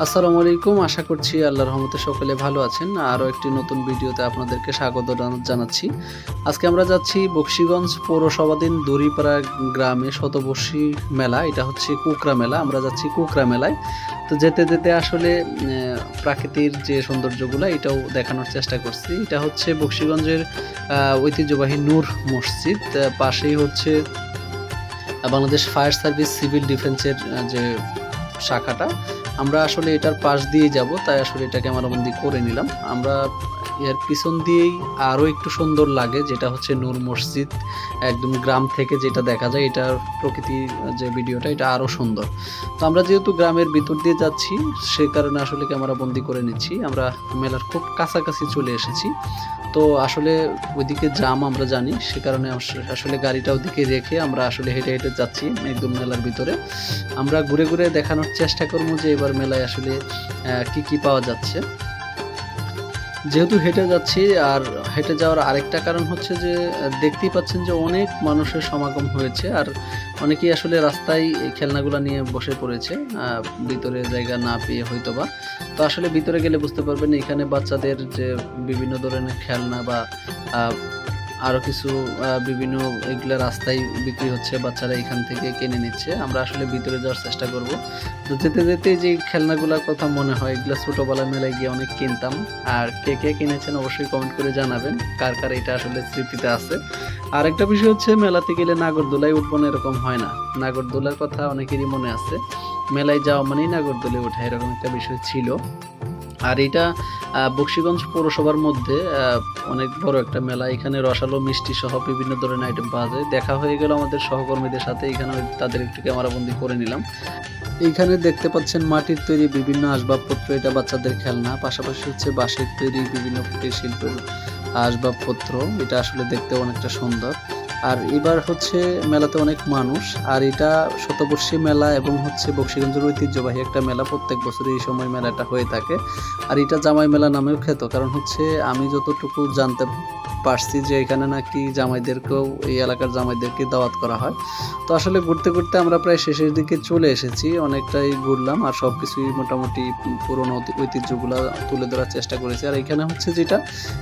আসসালামু আলাইকুম। আশা করছি আল্লাহর রহমতে সকলে ভালো আছেন। আরও একটি নতুন ভিডিওতে আপনাদেরকে স্বাগত জানাচ্ছি। আজকে আমরা যাচ্ছি বক্সিগঞ্জ পৌরসভাধীন দড়িপাড়া গ্রামে শতবর্ষী মেলা। এটা হচ্ছে কুকরা মেলা। আমরা যাচ্ছি কুকরা মেলায়। তো যেতে যেতে আসলে প্রাকৃতির যে সৌন্দর্যগুলো, এটাও দেখানোর চেষ্টা করছি। এটা হচ্ছে বক্সিগঞ্জের ঐতিহ্যবাহী নূর মসজিদ। পাশেই হচ্ছে বাংলাদেশ ফায়ার সার্ভিস সিভিল ডিফেন্সের যে শাখাটা। আমরা আসলে এটার পাশ দিয়ে যাব, তাই আসলে এটা ক্যামেরাবন্দি করে নিলাম। আমরা এর পিছন দিয়েই আরও একটু সুন্দর লাগে, যেটা হচ্ছে নূর মসজিদ, একদম গ্রাম থেকে যেটা দেখা যায়, এটার প্রকৃতি যে ভিডিওটা, এটা আরও সুন্দর। তো আমরা যেহেতু গ্রামের ভিতর দিয়ে যাচ্ছি, সে কারণে আসলে ক্যামেরা বন্দি করে নিচ্ছি। আমরা মেলার খুব কাছাকাছি চলে এসেছি। তো আসলে ওইদিকে জাম আমরা জানি, সে কারণে আসলে গাড়িটা ওদিকে রেখে আমরা আসলে হেঁটে হেঁটে যাচ্ছি একদম মেলার ভিতরে। আমরা ঘুরে ঘুরে দেখানোর চেষ্টা করব যে এবার মেলায় আসলে কি কি পাওয়া যাচ্ছে। যেহেতু হেঁটে যাচ্ছি, আর হেঁটে যাওয়ার আরেকটা কারণ হচ্ছে যে, দেখতেই পাচ্ছেন যে অনেক মানুষের সমাগম হয়েছে, আর অনেকেই আসলে রাস্তায় খেলনাগুলো নিয়ে বসে পড়েছে ভিতরে জায়গা না পেয়ে হয়তো বা তো আসলে ভিতরে গেলে বুঝতে পারবেন, এখানে বাচ্চাদের যে বিভিন্ন ধরনের খেলনা বা আরও কিছু বিভিন্ন এগুলো রাস্তায় বিক্রি হচ্ছে, বাচ্চারা এখান থেকে কিনে নিচ্ছে। আমরা আসলে ভিতরে যাওয়ার চেষ্টা করব। তো যেতে যেতে যে খেলনাগুলোর কথা মনে হয়, এগুলো ছোটোবেলা মেলায় গিয়ে অনেক কিনতাম। আর কে কে কিনেছেন অবশ্যই কমেন্ট করে জানাবেন, কার কার এটা আসলে স্মৃতিতে আছে। আর একটা বিষয় হচ্ছে, মেলাতে গেলে নাগরদোলায় উঠবো না এরকম হয় না। নাগরদোলার কথা অনেকেরই মনে আছে। মেলায় যাওয়া মানেই নাগরদোলে ওঠা, এরকম একটা বিষয় ছিল। আর এটা বক্সিগঞ্জ পৌরসভার মধ্যে অনেক বড় একটা মেলা। এখানে রসালো, মিষ্টি সহ বিভিন্ন ধরনের আইটেম পাওয়া যায়। দেখা হয়ে গেল আমাদের সহকর্মীদের সাথে। এখানে তাদের একটু ক্যামেরাবন্দি করে নিলাম। এইখানে দেখতে পাচ্ছেন মাটির তৈরি বিভিন্ন আসবাবপত্র। এটা বাচ্চাদের খেলনা। পাশাপাশি হচ্ছে বাঁশের তৈরি বিভিন্ন কুটির শিল্পের আসবাবপত্র। এটা আসলে দেখতে অনেকটা সুন্দর। আর এবার হচ্ছে মেলাতে অনেক মানুষ, আর এটা শতবর্ষী মেলা এবং হচ্ছে বক্সিগঞ্জের ঐতিহ্যবাহী একটা মেলা প্রত্যেক বছর এই সময় মেলাটা হয়ে থাকে। আর এটা জামাই মেলা নামেও খ্যাত, কারণ হচ্ছে আমি যতটুকু জানতে পারছি যে এখানে নাকি জামাইদেরকেও, এই এলাকার জামাইদেরকে দাওয়াত করা হয়। তো আসলে ঘুরতে ঘুরতে আমরা প্রায় শেষের দিকে চলে এসেছি, অনেকটাই ঘুরলাম আর সব কিছুই মোটামুটি পুরোনো ঐতি- ঐতিহ্যগুলো তুলে ধরার চেষ্টা করেছি। আর এখানে হচ্ছে যেটা,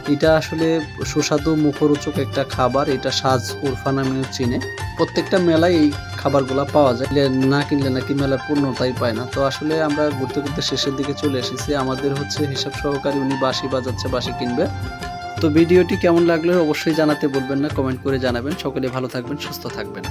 এটা আসলে সুস্বাদু মুখরোচক একটা খাবার, এটা সাজ উরফা নামেও চিনে। প্রত্যেকটা মেলায় এই খাবারগুলো পাওয়া যায়। না কিনলে নাকি মেলার পূর্ণতাই পায় না। তো আসলে আমরা ঘুরতে ঘুরতে শেষের দিকে চলে এসেছি। আমাদের হচ্ছে হিসাব সহকারী উনি বাসি বাজাচ্ছে বাসি কিনবে। তো ভিডিওটি কেমন লাগলে অবশ্যই জানাতে বলবেন না, কমেন্ট করে জানাবেন। সকলে ভালো থাকবেন, সুস্থ থাকবেন।